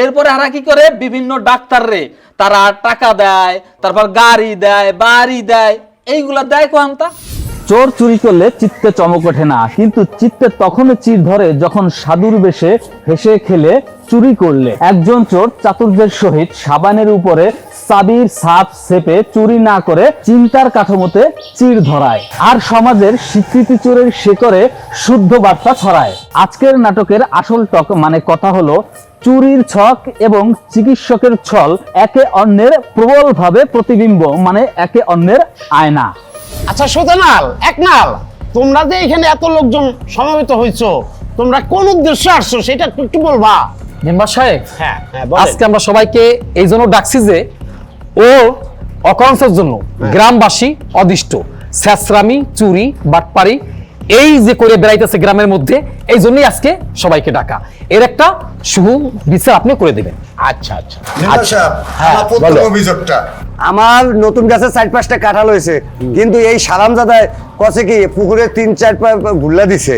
এরপরে হারা কি করে? বিভিন্ন ডাক্তার রে তারা টাকা দেয়, তারপর গাড়ি দেয়, বাড়ি দেয়। এইগুলা দেয় কোহান্তা চোর চুরি করলে চিত্তে চমক ওঠে না, কিন্তু চিত্তে তখনই চির ধরে যখন সাধুর বেশে হেসে খেলে চুরি করলে। একজন চোর চাতুর্যের সহিত সাবানের উপরে চাবির ছাপ সেপে চুরি না করে চিন্তার কাঠামোতে চির ধরায়, আর সমাজের স্বীকৃতি চোরের শেকরে শুদ্ধ বার্তা ছড়ায়। আজকের নাটকের আসল টক মানে কথা হলো চুরির ছক এবং চিকিৎসকের ছল একে অন্যের প্রবলভাবে প্রতিবিম্ব মানে একে অন্যের আয়না। আচ্ছা সুতনাল এক নাল। তোমরা যে এখানে এত লোকজন সমবেত হয়েছো তোমরা কোন উদ্দেশ্যে আসছো সেটা একটু একটু বলবা। মেম্বার সাহেব হ্যাঁ হ্যাঁ আজকে আমরা সবাইকে এই জন্য ডাকছি যে ও অকাংশের জন্য গ্রামবাসী অদিষ্ট। স্যাঁচরামি চুরি বাটপারি এই যে করে বেড়াইতেছে গ্রামের মধ্যে এই জন্যই আজকে সবাইকে ডাকা। এর একটা শুভ বিচার আপনি করে দেবেন। আচ্ছা আচ্ছা। সাহেব, হ্যাঁ, আমার বলো। অভিযোগটা। আমার নতুন গাছে চার পাঁচটা কাঁঠাল হয়েছে কিন্তু এই সারাম দাদায় কছে কি পুকুরে তিন চার পা ভুল্লা দিছে?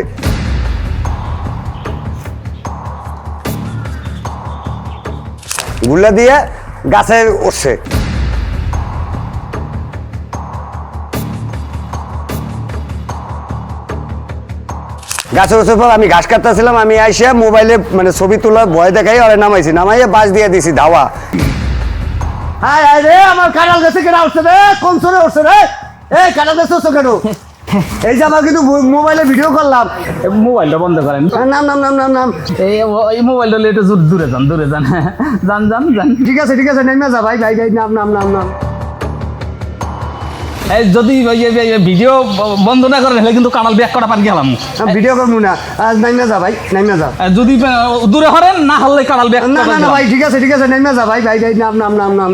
ভুল্লা দিয়ে গাছে উঠছে। গাছে উঠছে পর আমি ঘাস কাটতেছিলাম আমি আইসা মোবাইলে মানে ছবি তোলা ভয় দেখাই ওরে নামাইছি নামাইয়া বাস দিয়ে দিছি ধাওয়া। হাই হাই রে আমার কাঁঠাল গাছে কেনা উঠছে রে? কোন সরে উঠছে রে? এই কাঁঠাল গাছে উঠছো কেন? এই যে আমার কিন্তু মোবাইলে ভিডিও করলাম। মোবাইলটা বন্ধ করেন। নাম নাম নাম নাম নাম। এই এই মোবাইলটা একটু দূর- দূরে যান দূরে যান। যান যান যান। ঠিক আছে ঠিক আছে নেমে যা ভাই ভাই ভাই নাম নাম নাম নাম। যদি ভিডিও বন্ধ না করেন তাহলে কিন্তু কামাল ব্যাক করা পান গেলাম ভিডিও করব না। নেমে যা ভাই নেমে যা। যদি দূরে হরেন না হলে কামাল ব্যাক না না ভাই ঠিক আছে ঠিক আছে নেমে যা ভাই ভাই ভাই নাম নাম নাম নাম।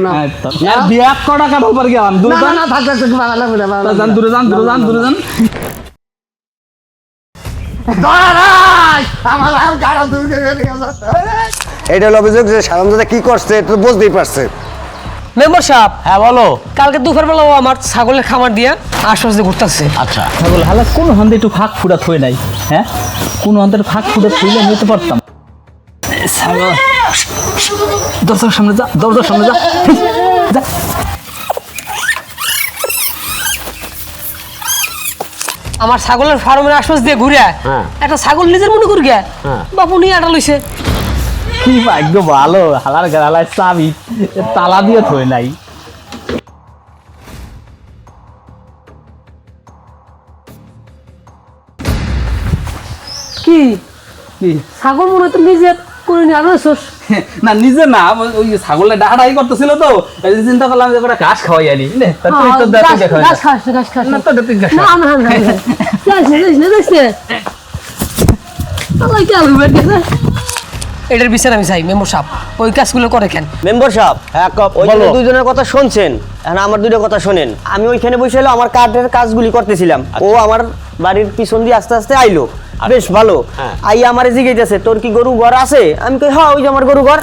নাম ব্যাক করা কামাল পার গেলাম। দূরে না না থাক থাক থাক ভালো ভালো যান দূরে যান দূরে যান দূরে যান? এটা হলো অভিযোগ যে সাধারণ দাদা কি করছে এটা তো বুঝতেই পারছে। মেম্বার সাহেব হ্যাঁ বলো। কালকে দুপুর বেলা ও আমার ছাগলের খামার দিয়ে আশ্বাস ঘুরতেছে। আচ্ছা। ছাগল হালা কোন হন্দে একটু ফাঁক ফুটা থই নাই হ্যাঁ? কোন হন্দের ফাঁক ফুটা থইলে নিতে পারতাম। ছাগল দরজার সামনে যা দরজার সামনে যা যা। আমার ছাগলের ফার্মের আশ্বাস দিয়ে ঘুরে হ্যাঁ। একটা ছাগল নিজের মনে করি গিয়া বাপু নিয়ে আটা লইছে। কি ভাগ্য ভালো হালার গালায় চাবি। তালা দিয়ে থই নাই কি? কি? ছাগল মনে তো নিজে করে নিয়ে আরও না নিজে না ওই- ছাগলের ডাকাডাকি করতেছিল তো এই চিন্তা করলাম যে একটা ঘাস খাওয়াই আনি। নে, দেখ, ঘাস খাস ঘাস খাস না তো না। না না না যাস না যাস না যাস না আল্লাহ কি আলু বেট গেছে এটার বিচার আমি চাই মেম্বার সাহেব। ওই কাজগুলো করে কেন? মেম্বার সাহেব হ্যাঁ ক- দুজনের কথা শুনছেন। এখন আমার দুটো কথা শোনেন। আমি ওইখানে বসে হলো আমার কাঠের কাজগুলি করতেছিলাম। ও আমার বাড়ির পিছন দিয়ে আস্তে আস্তে আইলো। বেশ ভালো। আই আমার জিজ্ঞেস তোর কি গরু ঘর আছে? আমি কই হ্যাঁ ওই যে আমার গরু ঘর।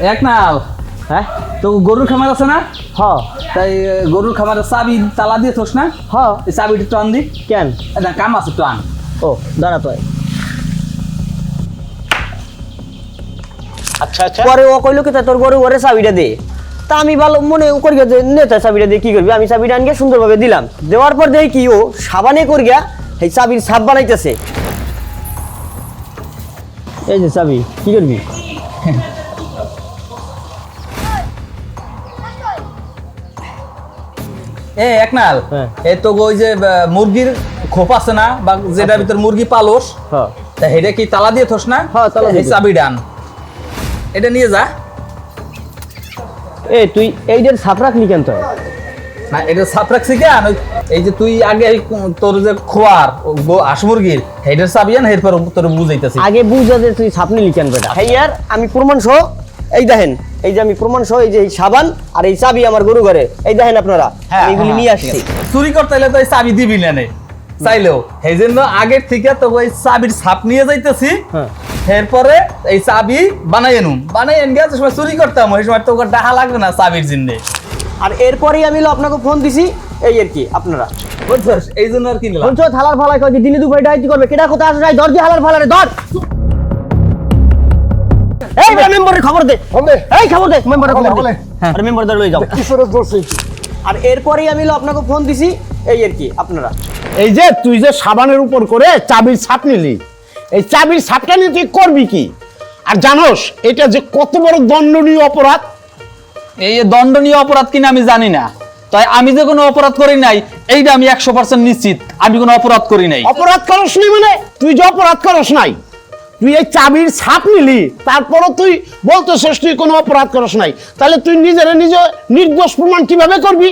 এক নাও। হ্যাঁ? তো গরুর খামার আছে না? হ্যাঁ তাই গরুর খামারের চাবি তালা দিয়ে থোস না? হ্যাঁ এই চাবিটা টান দি। কেন? না কাম আছে টান। ও দাঁড়া তো। আচ্ছা আচ্ছা। পরে ও কইলো কি তোর গরু ঘরে চাবিটা দে। তা আমি ভালো মনে করি যে নেতা চাবিটা দিয়ে কি করবি? আমি চাবিটা আনগে সুন্দরভাবে দিলাম। দেওয়ার পর দেখি কি ও সাবানে করিয়া এই চাবির সাপ বানাইতেছে। এই যে চাবি কি করবি? এ এক নাল। হ্যাঁ। এই তো ওই যে মুরগির খোপ আছে না বা যেটার ভিতর মুরগি পালোস হ্যাঁ। তা হেটা কি তালা দিয়ে থোস না? হ্যাঁ, তালা দিয়ে চাবি ডান। এটা নিয়ে যা। এ তুই এইটার সাপ রাখলি কেন তুই না এটা সাপ রাখছি কেন? এই যে তুই আগে এই তোর যে খোয়ার হাঁস মুরগির হেটার চাবি আন এরপর তোর বুঝাইতেছি। আগে বুঝা যে তুই সাপ নিলি কেন বেটা। হ্যাঁ ইয়ার আমি প্রমাণ সহ এই দেখেন এই যে আমি প্রমাণ সহ এই যে এই সাবান আর এই চাবি আমার গরু ঘরে। এই দেখেন আপনারা হ্যাঁ, আমি এগুলি নিয়ে আসছি। চুরি করতে হলে তো এই চাবি দিবি না চাইলেও। সেই জন্য আগের থেকে তো ওই চাবির ছাপ নিয়ে যাইতেছি। হ্যাঁ। এরপরে এই চাবি বানাই এনুম বানাই এন সময় চুরি করতাম ওই সময় তো ওকে ডাহা লাগবে না চাবির জিন্নে আর এরপরেই আমি আপনাকে ফোন দিছি এই আর কি আপনারা। বুঝছস এই জন্য আর কি বলছো হালার ফালাই কয় দিনে দুপুরে ডাইটি করবে কেটা কোথায় আসে দর দিয়ে হালার ফালারে দর এই মেম্বারের খবর দে। এই খবর দে মেম্বারের খবর দে। আরে মেম্বারদার লই যাও। আর এরপরেই আমি আপনাকে ফোন দিছি এই আর কি আপনারা। এই যে তুই যে সাবানের উপর করে চাবির ছাপ নিলি এই চাবির ছাপটা নিয়ে তুই করবি কি? আর জানোস এটা যে কত বড় দণ্ডনীয় অপরাধ? এই যে দণ্ডনীয় অপরাধ কিনা আমি জানি না। তাই আমি যে কোনো অপরাধ করি নাই এইটা আমি একশো পার্সেন্ট নিশ্চিত। আমি কোনো অপরাধ করি নাই। অপরাধ করস নি মানে? তুই যে অপরাধ করস নাই তুই এই চাবির ছাপ নিলি তারপরও তুই বলতেছিস তুই কোনো অপরাধ করস নাই। তাহলে তুই নিজের নিজে নির্দোষ প্রমাণ কীভাবে করবি?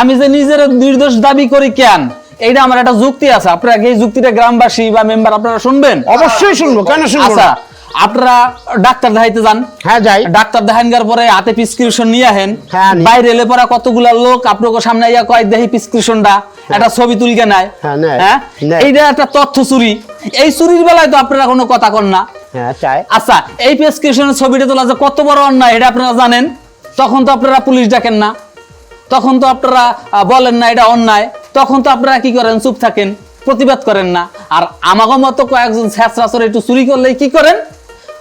আমি যে নিজের নির্দোষ দাবি করি কেন? এইটা আমার একটা যুক্তি আছে। আপনারা এই যুক্তিটা গ্রামবাসী বা মেম্বার আপনারা শুনবেন? অবশ্যই শুনব। কেন শুনব আচ্ছা না? আপনারা ডাক্তার দেখাইতে যান। হ্যাঁ যাই। ডাক্তার দেখান যার পরে হাতে প্রেসক্রিপশন নিয়ে আহেন হ্যাঁ, বাইরে এলে পরে কতগুলা লোক আপনাকে সামনে ইয়া কয় দেখি প্রেসক্রিপশনটা একটা ছবি তুলকে নেয়। হ্যাঁ, হ্যাঁ? এইটা একটা তথ্য চুরি। এই চুরির বেলায় তো আপনারা কোনো কথা কন না। হ্যাঁ আচ্ছা এই প্রেসক্রিপশনের ছবিটা তোলা যে কত বড় অন্যায় এটা আপনারা জানেন? তখন তো আপনারা পুলিশ ডাকেন না। তখন তো আপনারা বলেন না এটা অন্যায়। তখন তো আপনারা কি করেন? চুপ থাকেন। প্রতিবাদ করেন না। আর আমাগো মতো কয়েকজন ছেঁচড়াচর একটু চুরি করলে কি করেন?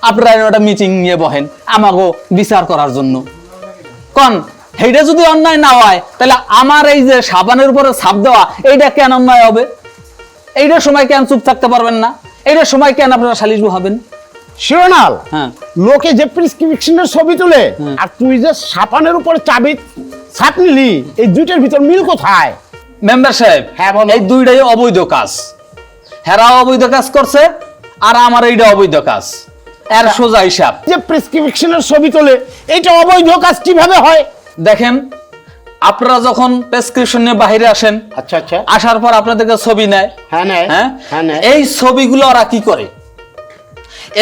আপনারা একটা মিটিং নিয়ে বহেন আমাগো বিচার করার জন্য। কন সেইটা যদি অন্যায় না হয় তাহলে আমার এই যে সাবানের উপরে ছাপ দেওয়া এইটা কেন অন্যায় হবে? এইটার সময় কেন চুপ থাকতে পারবেন না? এইটার সময় কেন আপনারা সালিশ হবেন? শিরোনাল হ্যাঁ। লোকে যে প্রেসক্রিপশনের ছবি তুলে আর তুই যে সাপানের উপর চাবি ছাপ নিলি এই দুইটার ভিতর মিল কোথায়? মেম্বার সাহেব হ্যাঁ, এই দুইটাই অবৈধ কাজ। হেরা অবৈধ কাজ করছে আর আমার এইটা অবৈধ কাজ। এর সোজা হিসাব। যে প্রেসক্রিপশনের ছবি তোলে এটা অবৈধ কাজ কীভাবে হয়? দেখেন আপনারা যখন প্রেসক্রিপশন নিয়ে বাইরে আসেন আচ্ছা আচ্ছা। আসার পর আপনাদেরকে ছবি নেয়। হ্যাঁ নেয়। হ্যাঁ? হ্যাঁ এই ছবিগুলো ওরা কি করে?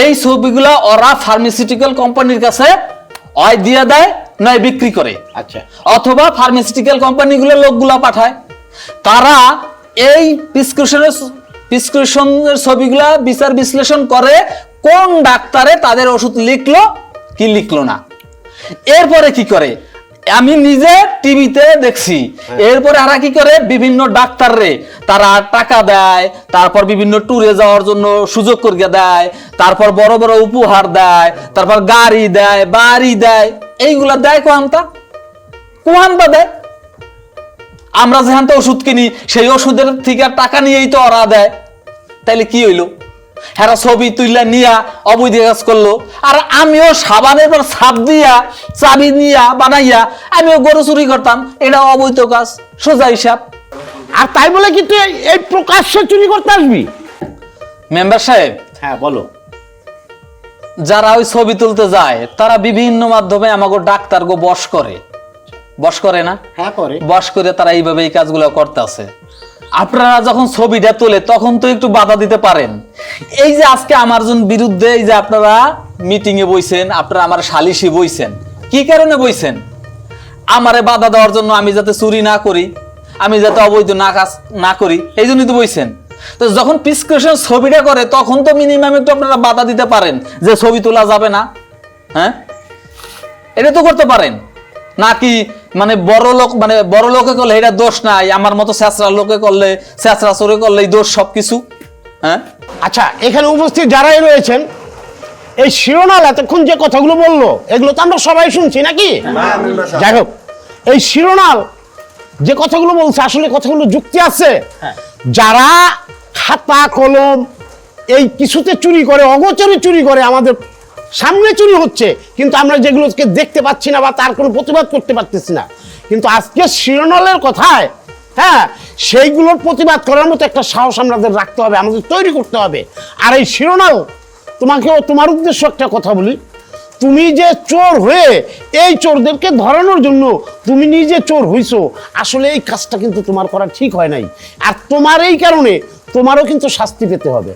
এই ছবিগুলো ওরা ফার্মাসিউটিক্যাল কোম্পানির কাছে হয় দিয়ে দেয় নয় বিক্রি করে। আচ্ছা। অথবা ফার্মাসিউটিক্যাল কোম্পানিগুলো লোকগুলো পাঠায়। তারা এই প্রিসক্রিপশনের প্রিসক্রিপশনের ছবিগুলা বিচার বিশ্লেষণ করে কোন ডাক্তারে তাদের ওষুধ লিখলো কি লিখলো না? এরপরে কি করে? আমি নিজে টিভিতে দেখছি। এরপরে আরা কি করে? বিভিন্ন ডাক্তার রে তারা টাকা দেয় তারপর বিভিন্ন ট্যুরে যাওয়ার জন্য সুযোগ করে দেয় তারপর বড় বড় উপহার দেয় তারপর গাড়ি দেয় বাড়ি দেয়। এইগুলা দেয় কোয়ান্তা কোয়ান্তা দেয়? আমরা যেখান ওষুধ কিনি সেই ওষুধের থেকে টাকা নিয়েই তো ওরা দেয়। তাইলে কি হইল? হেরা ছবি তুইলা নিয়া অবৈধ কাজ করল। আর আমিও সাবানের পর ছাপ দিয়া চাবি নিয়া বানাইয়া আমিও গরু চুরি করতাম। এটা অবৈধ কাজ সোজা হিসাব। আর তাই বলে কি তুই এই- প্রকাশ্যে চুরি করতে আসবি? মেম্বার সাহেব হ্যাঁ বলো। যারা ওই ছবি তুলতে যায় তারা বিভিন্ন মাধ্যমে আমাকে ডাক্তার গো বস করে। বস করে না? হ্যাঁ করে। বস করে তারা এইভাবে এই কাজগুলো করতেছে। আপনারা যখন ছবিটা তোলে, তখন তো একটু বাধা দিতে পারেন। এই যে আজকে আমার জন বিরুদ্ধে, এই যে আপনারা মিটিং এ বইছেন, আপনারা আমার সালিশি বইছেন, কি কারণে বইছেন? আমারে বাধা দেওয়ার জন্য আমি যাতে চুরি না করি, আমি যাতে অবৈধ না কাজ না করি, এই জন্যই তো বইছেন। তো যখন প্রিসক্রিপশন ছবিটা করে, তখন তো মিনিমাম একটু আপনারা বাধা দিতে পারেন যে ছবি তোলা যাবে না হ্যাঁ? এটা তো করতে পারেন। নাকি মানে বড় লোক মানে বড় লোকে করলে এটা দোষ নাই আমার মতো স্যাঁচরা লোকে করলে স্যাঁচরা চোরে করলে এই দোষ সবকিছু হ্যাঁ? আচ্ছা এখানে উপস্থিত যারাই রয়েছেন এই শিরোনাল এতক্ষণ যে কথাগুলো বলল এগুলো তো আমরা সবাই শুনছি নাকি? যাই হোক এই শিরোনাল যে কথাগুলো বলছে আসলে কথাগুলো যুক্তি আছে। যারা খাতা কলম এই কিছুতে চুরি করে অগোচরে চুরি করে আমাদের সামনে চুরি হচ্ছে, কিন্তু আমরা যেগুলোকে দেখতে পাচ্ছি না বা তার কোনো প্রতিবাদ করতে পারতেছি না। কিন্তু আজকে শিরোনালের কথায় হ্যাঁ সেইগুলোর প্রতিবাদ করার মতো একটা সাহস আমাদের রাখতে হবে, আমাদের তৈরি করতে হবে। আর এই শিরোনাল, তোমাকেও তোমার উদ্দেশ্য একটা কথা বলি। তুমি যে চোর হয়ে এই চোরদেরকে ধরানোর জন্য তুমি নিজে চোর হইছো, আসলে এই কাজটা কিন্তু তোমার করা ঠিক হয় নাই। আর তোমার এই কারণে তোমারও কিন্তু শাস্তি পেতে হবে।